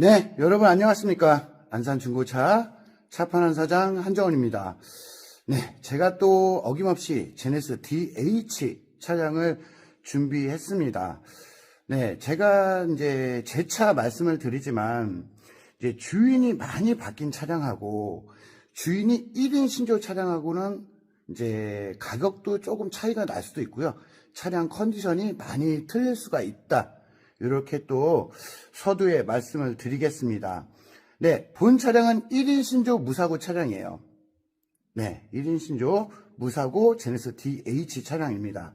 네, 여러분 안녕하십니까. 안산중고차 차판한 사장 한정원입니다. 네, 제가 또 어김없이 제네스 DH 차량을 준비했습니다. 네, 제가 이제 제 차 말씀을 드리지만 이제 주인이 많이 바뀐 차량하고 주인이 1인 신조 차량하고는 이제 가격도 조금 차이가 날 수도 있고요. 차량 컨디션이 많이 틀릴 수가 있다. 이렇게 또 서두에 말씀을 드리겠습니다. 네, 본 차량은 1인 신조 무사고 차량이에요. 네, 1인 신조 무사고 제네스 DH 차량입니다.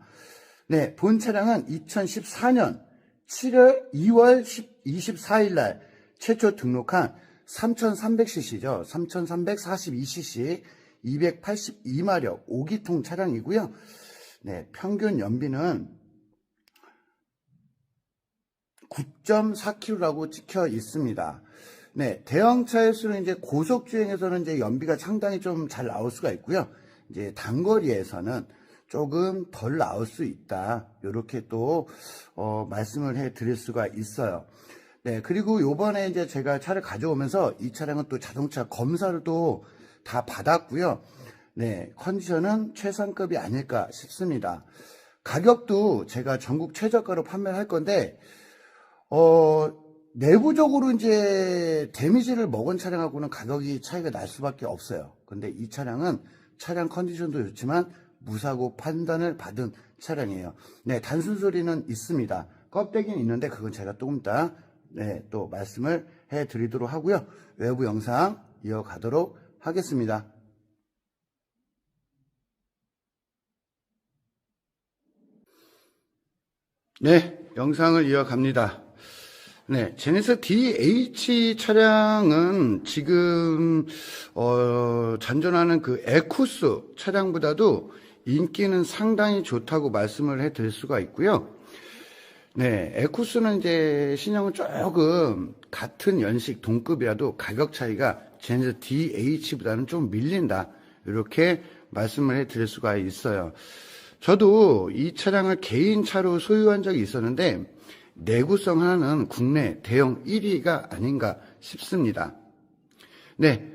네, 본 차량은 2014년 7월 2월 24일 날 최초 등록한 3300cc죠. 3342cc 282마력 5기통 차량이고요. 네, 평균 연비는 9.4km라고 찍혀 있습니다. 네, 대형차일수록 이제 고속 주행에서는 이제 연비가 상당히 좀 잘 나올 수가 있고요. 이제 단거리에서는 조금 덜 나올 수 있다. 이렇게 또 어, 말씀을 해 드릴 수가 있어요. 네, 그리고 요번에 이제 제가 차를 가져오면서 이 차량은 또 자동차 검사를 또 다 받았고요. 네, 컨디션은 최상급이 아닐까 싶습니다. 가격도 제가 전국 최저가로 판매를 할 건데, 어, 내부적으로 이제 데미지를 먹은 차량하고는 가격이 차이가 날 수밖에 없어요. 근데 이 차량은 차량 컨디션도 좋지만 무사고 판단을 받은 차량이에요. 네, 단순 소리는 있습니다. 껍데기는 있는데 그건 제가 조금 이따 네, 또 말씀을 해 드리도록 하고요. 외부 영상 이어가도록 하겠습니다. 네, 영상을 이어갑니다. 네, 제네스 DH 차량은 지금 어, 잔존하는 그 에쿠스 차량보다도 인기는 상당히 좋다고 말씀을 해드릴 수가 있고요. 네, 에쿠스는 이제 신형은 조금 같은 연식 동급이라도 가격 차이가 제네스 DH보다는 좀 밀린다. 이렇게 말씀을 해드릴 수가 있어요. 저도 이 차량을 개인 차로 소유한 적이 있었는데 내구성 하나는 국내 대형 1위가 아닌가 싶습니다. 네,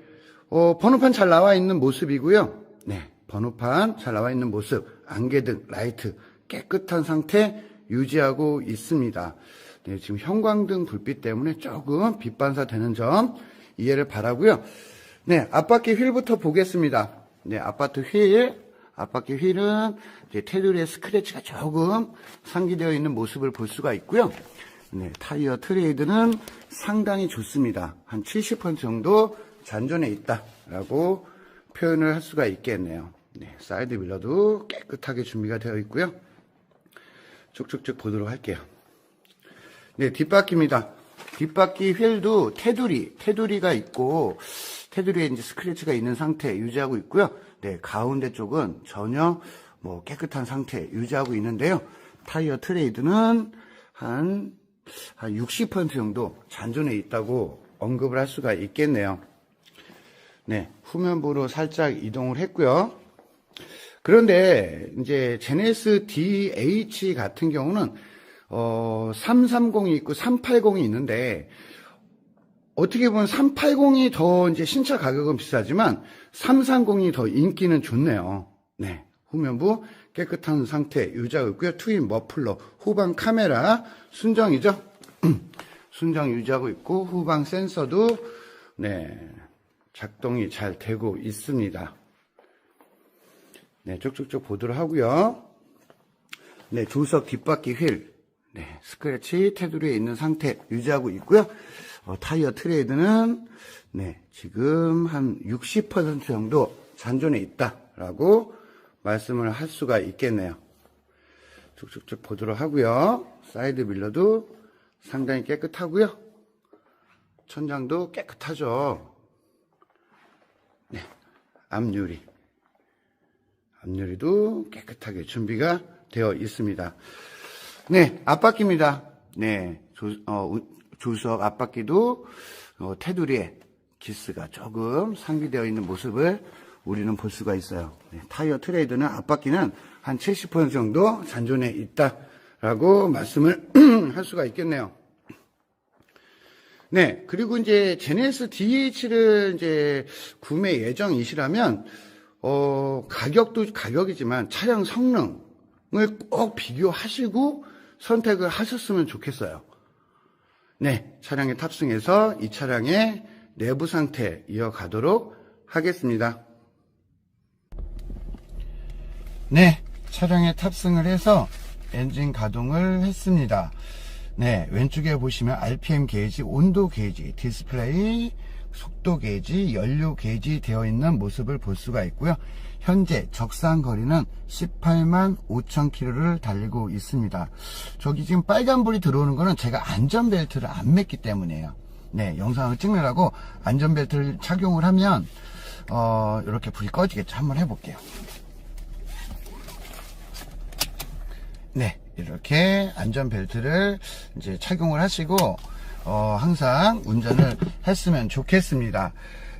어, 번호판 잘 나와 있는 모습이고요. 네, 번호판 잘 나와 있는 모습, 안개등, 라이트 깨끗한 상태 유지하고 있습니다. 네, 지금 형광등 불빛 때문에 조금 빛 반사 되는 점 이해를 바라고요. 네, 앞바퀴 휠부터 보겠습니다. 네, 아파트 휠, 앞바퀴 휠은 테두리에 스크래치가 조금 상기되어 있는 모습을 볼 수가 있고요. 네, 타이어 트레이드는 상당히 좋습니다. 한 70% 정도 잔존해 있다라고 표현을 할 수가 있겠네요. 네, 사이드 밀러도 깨끗하게 준비가 되어 있고요. 쭉쭉쭉 보도록 할게요. 네, 뒷바퀴입니다. 뒷바퀴 휠도 테두리, 테두리가 있고, 테두리에 이제 스크래치가 있는 상태 유지하고 있고요. 네, 가운데 쪽은 전혀 뭐 깨끗한 상태 유지하고 있는데요. 타이어 트레이드는 한, 한 60% 정도 잔존해 있다고 언급을 할 수가 있겠네요. 네, 후면부로 살짝 이동을 했고요. 그런데 이제 제네스 DH 같은 경우는 어 330이 있고 380이 있는데 어떻게 보면 380이 더 이제 신차 가격은 비싸지만 330이 더 인기는 좋네요. 네. 후면부 깨끗한 상태 유지하고 있고요. 트윈 머플러, 후방 카메라 순정이죠. 순정 유지하고 있고 후방 센서도 네. 작동이 잘 되고 있습니다. 네, 쭉쭉쭉 보도록 하고요. 네, 조석 뒷바퀴 휠, 네, 스크래치 테두리에 있는 상태 유지하고 있고요. 어, 타이어 트레이드는 네, 지금 한 60% 정도 잔존해 있다라고 말씀을 할 수가 있겠네요. 쭉쭉쭉 보도록 하고요. 사이드 밀러도 상당히 깨끗하고요. 천장도 깨끗하죠. 네, 앞유리. 앞유리도 깨끗하게 준비가 되어 있습니다. 네, 앞바퀴입니다. 네, 조, 어, 조수석 앞바퀴도 어, 테두리에 기스가 조금 상기되어 있는 모습을 우리는 볼 수가 있어요. 네, 타이어 트레이드는 앞바퀴는 한 70% 정도 잔존해 있다라고 말씀을 할 수가 있겠네요. 네, 그리고 이제 제네시스 DH를 이제 구매 예정이시라면 어, 가격도 가격이지만 차량 성능을 꼭 비교하시고 선택을 하셨으면 좋겠어요. 네, 차량에 탑승해서 이 차량의 내부 상태 이어가도록 하겠습니다. 네, 차량에 탑승을 해서 엔진 가동을 했습니다. 네, 왼쪽에 보시면 RPM 게이지, 온도 게이지, 디스플레이, 속도 게이지, 연료 게이지 되어 있는 모습을 볼 수가 있고요. 현재 적상 거리는 18만 5천 킬로를 달리고 있습니다. 저기 지금 빨간불이 들어오는 거는 제가 안전벨트를 안 맸기 때문이에요. 네, 영상을 찍느라고 안전벨트를 착용을 하면 어, 이렇게 불이 꺼지겠죠. 한번 해볼게요. 네, 이렇게 안전벨트를 이제 착용을 하시고, 어, 항상 운전을 했으면 좋겠습니다.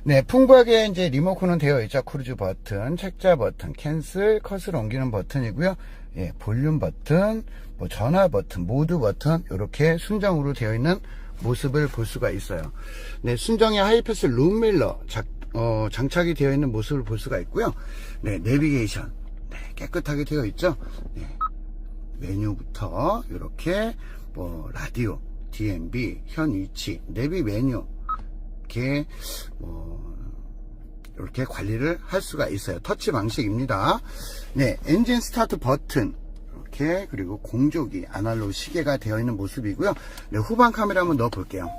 네, 풍부하게 이제 리모컨은 되어 있죠. 크루즈 버튼, 책자 버튼, 캔슬, 컷을 옮기는 버튼이고요. 예, 볼륨 버튼, 뭐 전화 버튼, 모드 버튼, 이렇게 순정으로 되어 있는 모습을 볼 수가 있어요. 네, 순정의 하이패스 룸밀러 작, 어, 장착이 되어 있는 모습을 볼 수가 있고요. 네, 내비게이션. 네, 깨끗하게 되어 있죠. 네, 메뉴부터 이렇게 뭐 라디오, DMB, 현 위치, 내비 메뉴 이렇게 뭐 이렇게 관리를 할 수가 있어요. 터치 방식입니다. 네, 엔진 스타트 버튼 이렇게 그리고 공조기 아날로그 시계가 되어 있는 모습이고요. 네, 후방 카메라 한번 넣어 볼게요.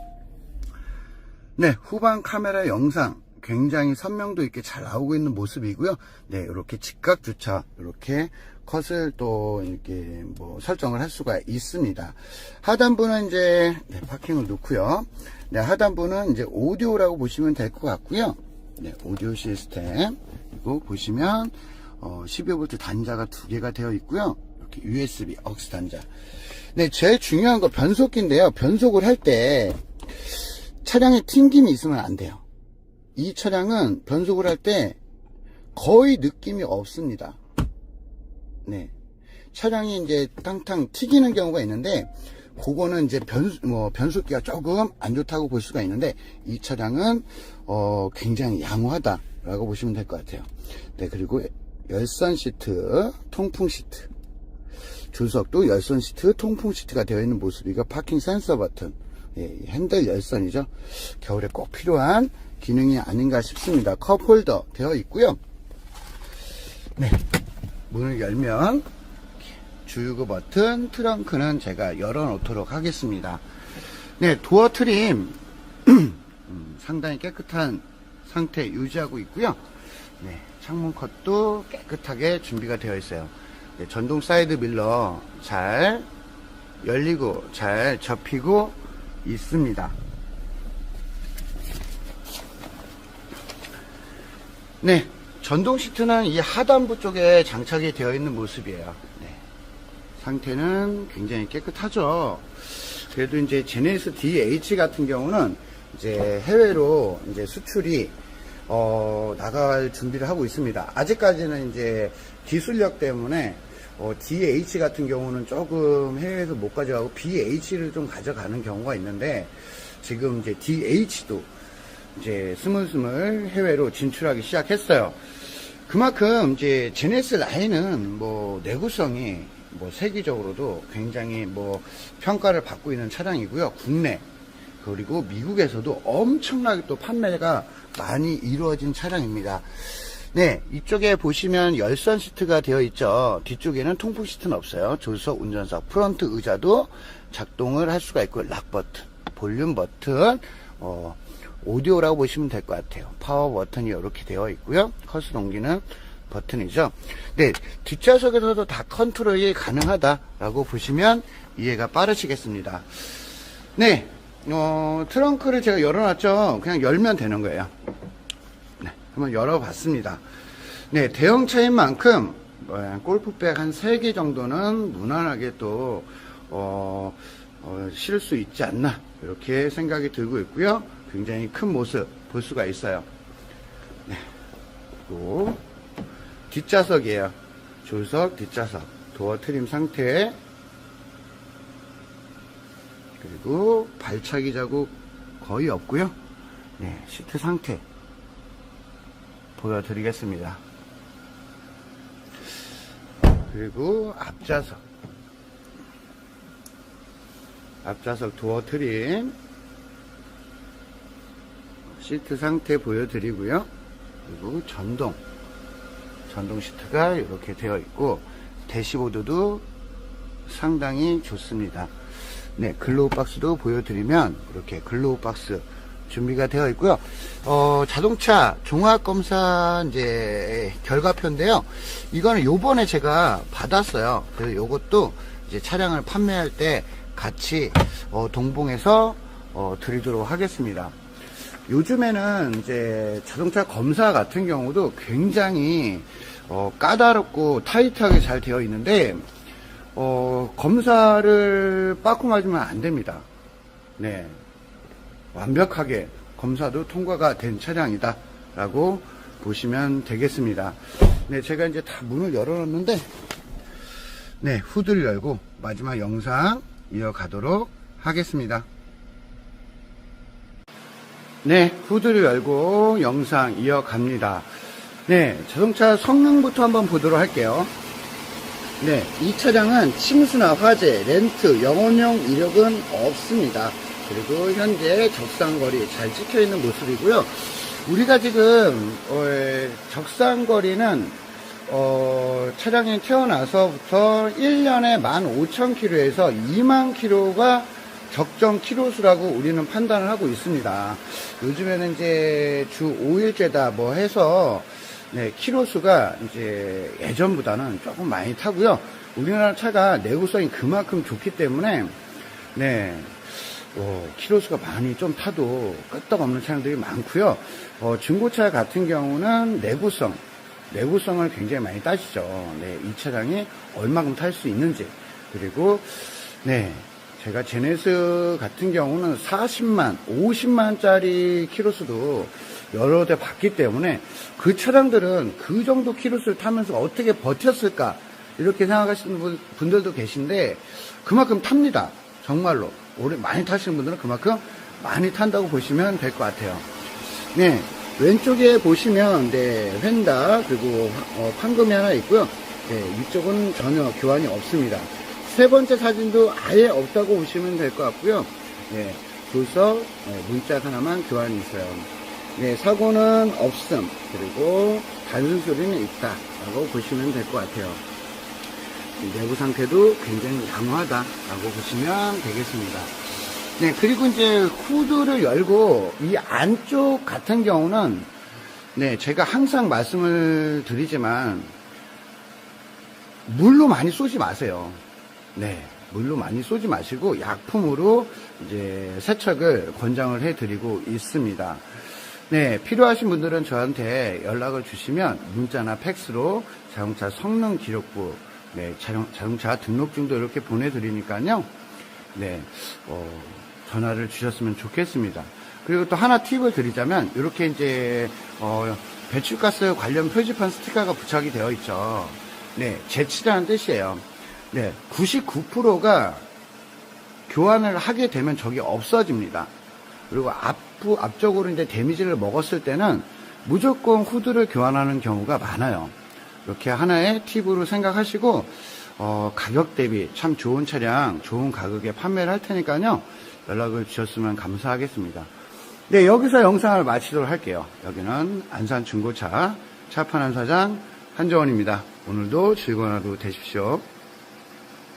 네, 후방 카메라 영상 굉장히 선명도 있게 잘 나오고 있는 모습이고요. 네, 이렇게 직각 주차, 이렇게 컷을 또 이렇게 뭐 설정을 할 수가 있습니다. 하단부는 이제 네, 파킹을 놓고요. 네, 하단부는 이제 오디오라고 보시면 될 것 같고요. 네, 오디오 시스템 그리고 보시면 어, 12V 단자가 두 개가 되어 있고요. 이렇게 USB 억스 단자. 네, 제일 중요한 거 변속기인데요. 변속을 할 때 차량에 튕김이 있으면 안 돼요. 이 차량은 변속을 할 때 거의 느낌이 없습니다. 네. 차량이 이제 탕탕 튀기는 경우가 있는데, 그거는 이제 변, 뭐, 변속기가 조금 안 좋다고 볼 수가 있는데, 이 차량은, 어, 굉장히 양호하다라고 보시면 될 것 같아요. 네, 그리고 열선 시트, 통풍 시트. 조석도 열선 시트, 통풍 시트가 되어 있는 모습이고, 파킹 센서 버튼. 예, 핸들 열선이죠. 겨울에 꼭 필요한 기능이 아닌가 싶습니다. 컵 홀더 되어 있고요. 네. 문을 열면 주유구 버튼, 트렁크는 제가 열어놓도록 하겠습니다. 네, 도어 트림 음, 상당히 깨끗한 상태 유지하고 있고요. 네, 창문 컷도 깨끗하게 준비가 되어 있어요. 네, 전동 사이드 밀러 잘 열리고 잘 접히고 있습니다. 네, 전동 시트는 이 하단부 쪽에 장착이 되어 있는 모습이에요. 네. 상태는 굉장히 깨끗하죠. 그래도 이제 제네시스 DH 같은 경우는 이제 해외로 이제 수출이 어, 나갈 준비를 하고 있습니다. 아직까지는 이제 기술력 때문에 어, DH 같은 경우는 조금 해외에서 못 가져가고 BH를 좀 가져가는 경우가 있는데 지금 이제 DH도 이제 스물스물 해외로 진출하기 시작했어요. 그만큼 이제 제네스 라인은 뭐 내구성이 뭐 세계적으로도 굉장히 뭐 평가를 받고 있는 차량이고요. 국내 그리고 미국에서도 엄청나게 또 판매가 많이 이루어진 차량입니다. 네, 이쪽에 보시면 열선 시트가 되어 있죠. 뒤쪽에는 통풍 시트는 없어요. 조수석, 운전석, 프런트 의자도 작동을 할 수가 있고 락 버튼, 볼륨 버튼, 어, 오디오라고 보시면 될 것 같아요. 파워 버튼이 이렇게 되어 있고요. 컷을 옮기는 버튼이죠. 네, 뒷좌석에서도 다 컨트롤이 가능하다라고 보시면 이해가 빠르시겠습니다. 네, 어, 트렁크를 제가 열어놨죠. 그냥 열면 되는 거예요. 네, 한번 열어봤습니다. 네, 대형차인 만큼 어, 골프백 한 3개 정도는 무난하게 또 어, 어, 실을 수 있지 않나 이렇게 생각이 들고 있고요. 굉장히 큰 모습 볼 수가 있어요. 네, 또 뒷좌석이에요. 조석 뒷좌석 도어 트림 상태 그리고 발차기 자국 거의 없고요. 네, 시트 상태 보여드리겠습니다. 그리고 앞좌석. 앞좌석 도어 트림. 시트 상태 보여드리고요. 그리고 전동. 전동 시트가 이렇게 되어 있고, 대시보드도 상당히 좋습니다. 네, 글로우 박스도 보여드리면, 이렇게 글로우 박스 준비가 되어 있고요. 어, 자동차 종합 검사 이제 결과표인데요. 이거는 요번에 제가 받았어요. 그래서 요것도 이제 차량을 판매할 때 같이 어, 동봉해서 어, 드리도록 하겠습니다. 요즘에는 이제 자동차 검사 같은 경우도 굉장히 어, 까다롭고 타이트하게 잘 되어 있는데 어, 검사를 빠꾸 맞으면 안 됩니다. 네, 완벽하게 검사도 통과가 된 차량이다 라고 보시면 되겠습니다 네 제가 이제 다 문을 열어놨는데 네 후드를 열고 마지막 영상 이어가도록 하겠습니다 네 후드를 열고 영상 이어갑니다 네 자동차 성능부터 한번 보도록 할게요 네, 이 차량은 침수나 화재, 렌트, 영혼용 이력은 없습니다. 그리고 현재 적상거리 잘 찍혀 있는 모습이고요. 우리가 지금 어, 적상거리는 어, 차량이 태어나서부터 1년에 15,000km에서 2만 km가 적정 키로수라고 우리는 판단을 하고 있습니다. 요즘에는 이제 주 5일째다 뭐 해서 네, 키로수가 이제 예전보다는 조금 많이 타고요. 우리나라 차가 내구성이 그만큼 좋기 때문에 네, 어, 키로수가 많이 좀 타도 끄떡없는 차량들이 많고요. 어, 중고차 같은 경우는 내구성, 내구성을 굉장히 많이 따지죠. 네, 이 차량이 얼마큼 탈 수 있는지 그리고 네, 제가 제네스 같은 경우는 40만, 50만짜리 키로수도 여러 대 봤기 때문에 그 차량들은 그 정도 키로수를 타면서 어떻게 버텼을까 이렇게 생각하시는 분, 분들도 계신데 그만큼 탑니다. 정말로. 오래 많이 타시는 분들은 그만큼 많이 탄다고 보시면 될 것 같아요. 네. 왼쪽에 보시면, 네, 휀다, 그리고, 어, 판금이 하나 있고요. 네, 이쪽은 전혀 교환이 없습니다. 세 번째 사진도 아예 없다고 보시면 될 것 같고요. 네, 불서, 네, 문자 하나만 교환이 있어요. 네, 사고는 없음, 그리고 단순 소리는 있다라고 보시면 될 것 같아요. 내부 상태도 굉장히 양호하다라고 보시면 되겠습니다. 네, 그리고 이제 후드를 열고 이 안쪽 같은 경우는 네, 제가 항상 말씀을 드리지만 물로 많이 쏘지 마세요. 네, 물로 많이 쏘지 마시고 약품으로 이제 세척을 권장을 해드리고 있습니다. 네, 필요하신 분들은 저한테 연락을 주시면 문자나 팩스로 자동차 성능 기록부, 네, 자동, 자동차 등록증도 이렇게 보내드리니까요. 네, 어, 전화를 주셨으면 좋겠습니다. 그리고 또 하나 팁을 드리자면 이렇게 이제 어, 배출가스 관련 표지판 스티커가 부착이 되어 있죠. 네, 재치라는 뜻이에요. 네, 99%가 교환을 하게 되면 저게 없어집니다. 그리고 앞, 앞쪽으로 이제 데미지를 먹었을 때는 무조건 후드를 교환하는 경우가 많아요. 이렇게 하나의 팁으로 생각하시고, 어, 가격 대비 참 좋은 차량, 좋은 가격에 판매를 할 테니까요. 연락을 주셨으면 감사하겠습니다. 네, 여기서 영상을 마치도록 할게요. 여기는 안산 중고차 차판한 사장 한정원입니다. 오늘도 즐거운 하루 되십시오.